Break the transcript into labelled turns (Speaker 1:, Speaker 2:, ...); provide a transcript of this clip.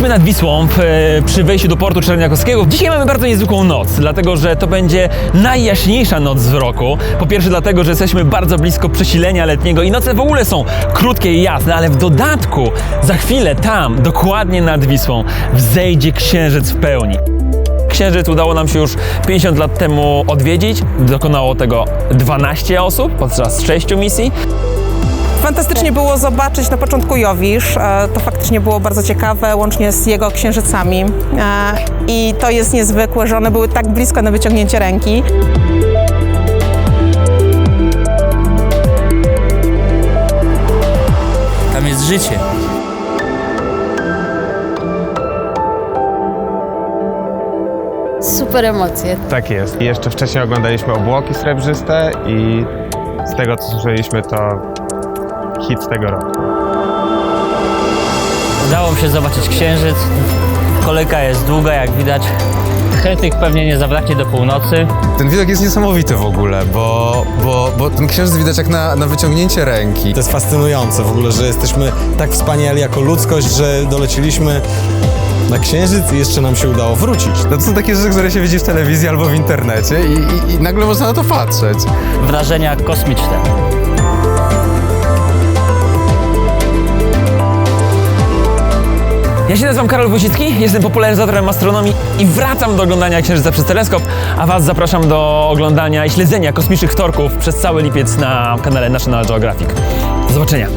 Speaker 1: nad Wisłą e, przy wejściu do portu Czerniakowskiego. Dzisiaj mamy bardzo niezwykłą noc, dlatego że to będzie najjaśniejsza noc w roku. Po pierwsze dlatego, że jesteśmy bardzo blisko przesilenia letniego i noce w ogóle są krótkie i jasne, ale w dodatku za chwilę tam, dokładnie nad Wisłą, wzejdzie księżyc w pełni. Księżyc udało nam się już 50 lat temu odwiedzić. Dokonało tego 12 osób podczas 6 misji.
Speaker 2: Fantastycznie było zobaczyć na początku Jowisz. E, To faktycznie było bardzo ciekawe, łącznie z jego księżycami. E, I to jest niezwykłe, że one były tak blisko na wyciągnięcie ręki.
Speaker 3: Tam jest życie.
Speaker 4: Super emocje.
Speaker 5: Tak jest. I jeszcze wcześniej oglądaliśmy obłoki srebrzyste i z tego co słyszeliśmy to hit tego roku.
Speaker 3: Udało mi się zobaczyć księżyc. Kolejka jest długa, jak widać. Chętnych pewnie nie zabraknie do północy.
Speaker 6: Ten widok jest niesamowity w ogóle, bo, bo, bo ten księżyc widać jak na, na wyciągnięcie ręki.
Speaker 7: To jest fascynujące w ogóle, że jesteśmy tak wspaniali jako ludzkość, że doleciliśmy na księżyc i jeszcze nam się udało wrócić.
Speaker 6: No to są takie rzeczy, które się widzi w telewizji albo w internecie i, i, i nagle można na to patrzeć.
Speaker 3: Wrażenia kosmiczne.
Speaker 1: Ja się nazywam Karol Wójcicki, jestem popularyzatorem astronomii i wracam do oglądania Księżyca przez teleskop, a Was zapraszam do oglądania i śledzenia kosmicznych wtorków przez cały lipiec na kanale National Geographic. Do zobaczenia!